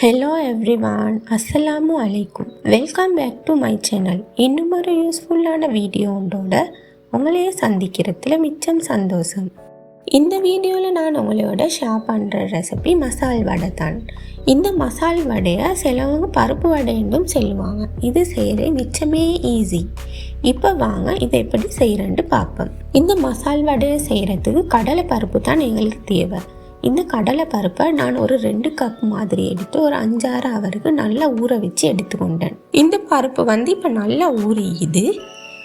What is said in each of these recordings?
Hello everyone அஸ்ஸலாமு அலைக்கும் welcome back to my channel இன்னும் ஒரு யூஸ்ஃபுல்லான வீடியோண்டோட உங்களையே சந்திக்கிறதுல மிச்சம் சந்தோஷம். இந்த வீடியோவில் நான் உங்களோட ஷேர் பண்ணுற ரெசிபி மசால் வடை தான். இந்த மசால் வடையை சிலவங்க பருப்பு வடைன்னும் சொல்லுவாங்க. இது செய்கிற மிச்சமே ஈஸி இப்போ வாங்க இதை எப்படி செய்கிறேன்ட்டு பார்ப்போம். இந்த மசால் வடையை செய்கிறதுக்கு கடலை பருப்பு தான் எங்களுக்கு தேவை. இந்த கடலை பருப்பை நான் ஒரு ரெண்டு கப் மாதிரி எடுத்து ஒரு அஞ்சாறு அவருக்கு நல்லா ஊற வச்சு எடுத்துக்கொண்டேன். இந்த பருப்பு வந்து இப்போ நல்லா ஊறியுது.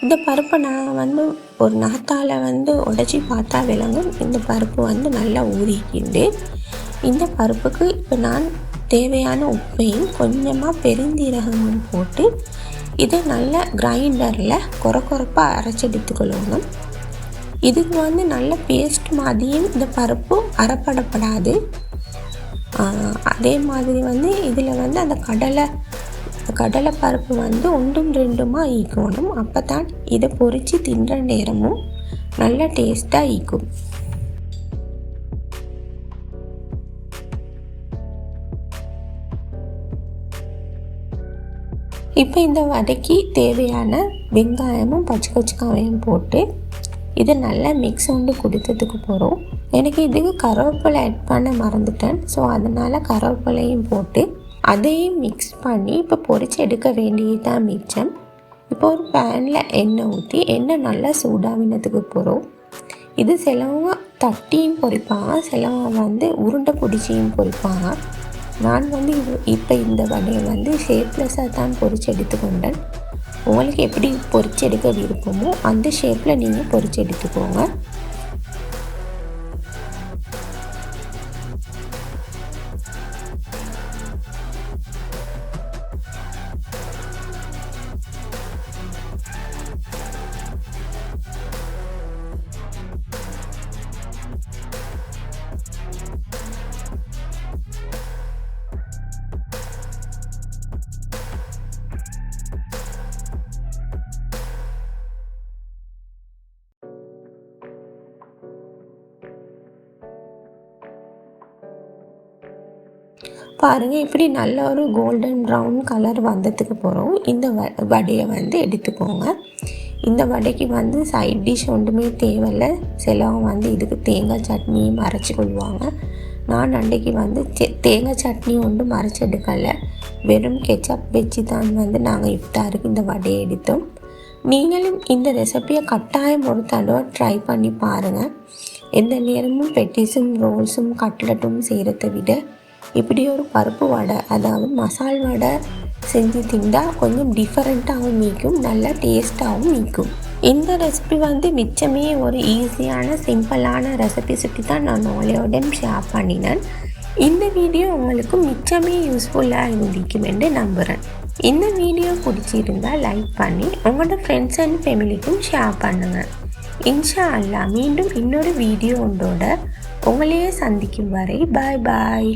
இந்த பருப்பை நான் வந்து ஒரு நகத்தால் வந்து உடச்சி பார்த்தா விளங்கும். இந்த பருப்பு வந்து நல்லா ஊறிக்கிண்டு இந்த பருப்புக்கு இப்போ நான் தேவையான உப்பையும் கொஞ்சமாக பெருந்தீரகமும் போட்டு இதை நல்லா கிரைண்டரில் குறை குறைப்பாக அரைச்செடுத்துக்கொள்ளணும் இதுக்கு வந்து நல்ல பேஸ்ட் மாதிரியும் இந்த பருப்பு அறப்படப்படாது. அதே மாதிரி வந்து இதில் வந்து அந்த கடலை கடலை பருப்பு வந்து ஒன்றும் ரெண்டுமா ஈக்கணும். அப்போ தான் இதை பொரித்து தின்ற நேரமும் நல்ல டேஸ்ட்டாக ஈக்கும். இப்போ இந்த வடைக்கு தேவையான வெங்காயமும் பச்சை கொச்சிக்காயும் போட்டு இது நல்லா மிக்ஸ் வந்து கொடுத்ததுக்கு போகிறோம் எனக்கு இதுக்கு கருவேப்பிலை ஆட் பண்ண மறந்துட்டேன். ஸோ அதனால் கருவேப்பிலையும் போட்டு அதையும் மிக்ஸ் பண்ணி இப்போ பொறிச்சு எடுக்க வேண்டியதுதான் மிச்சம். இப்போ ஒரு பேனில் எண்ணெய் ஊற்றி எண்ணெய் நல்லா சூடாவினதுக்கு போகிறோம் இது சிலவங்க தட்டியும் பொரிப்பாங்க சிலவங்க வந்து உருண்டை பிடிச்சியும் பொரிப்பாங்க. நான் வந்து இப்போ இந்த வடையை வந்து ஷேப்லெஸ்ஸாக தான் பொறிச்சு எடுத்துக்கொண்டேன். உங்களுக்கு எப்படி பொறிச்சு எடுக்க விருப்பமோ அந்த ஷேப்பில் நீங்கள் பொரிச்சு எடுத்துக்கோங்க. பாருங்கள் இப்படி நல்ல ஒரு கோல்டன் ப்ரௌன் கலர் வந்ததுக்கு போகிறோம் இந்த வ வடையை வந்து எடுத்துக்கோங்க. இந்த வடைக்கு வந்து சைட் டிஷ் ஒன்றுமே தேவையில்லை. சிலவங்க வந்து இதுக்கு தேங்காய் சட்னியும் அரைச்சி கொள்வாங்க. நான் அன்றைக்கு வந்து தேங்காய் சட்னி ஒன்றும் அரைச்சி எடுக்கலை. வெறும் கெச்சப் வச்சு தான் வந்து நாங்கள் இஃப்தாருக்கு இந்த வடையை எடுத்தோம். நீங்களும் இந்த ரெசிபியை கட்டாயம் ஒரு தடவை ட்ரை பண்ணி பாருங்கள் எந்த நேரமும் பெட்டிஸும் ரோல்ஸும் கட்லட்டும் செய்கிறத விட இப்படி ஒரு பருப்பு வடை அதாவது மசால் வடை செஞ்சு திண்டா கொஞ்சம் டிஃப்ரெண்ட்டாகவும் மீக்கும் நல்லா டேஸ்ட்டாகவும் மீக்கும். இந்த ரெசிபி வந்து மிச்சமே ஒரு ஈஸியான சிம்பிளான ரெசிபி சுற்றி தான் நான் உங்களோட ஷேர் பண்ணினேன். இந்த வீடியோ உங்களுக்கு மிச்சமே யூஸ்ஃபுல்லாக இருந்திருக்கும் என்று நம்புகிறேன் இந்த வீடியோ பிடிச்சிருந்தா லைக் பண்ணி உங்களோட ஃப்ரெண்ட்ஸ் அண்ட் ஃபேமிலிக்கும் ஷேர் பண்ணுங்கள் இன்ஷா அல்லா மீண்டும் இன்னொரு வீடியோ ஒன்றோட உங்களையே சந்திக்கும் வரை பாய் பாய்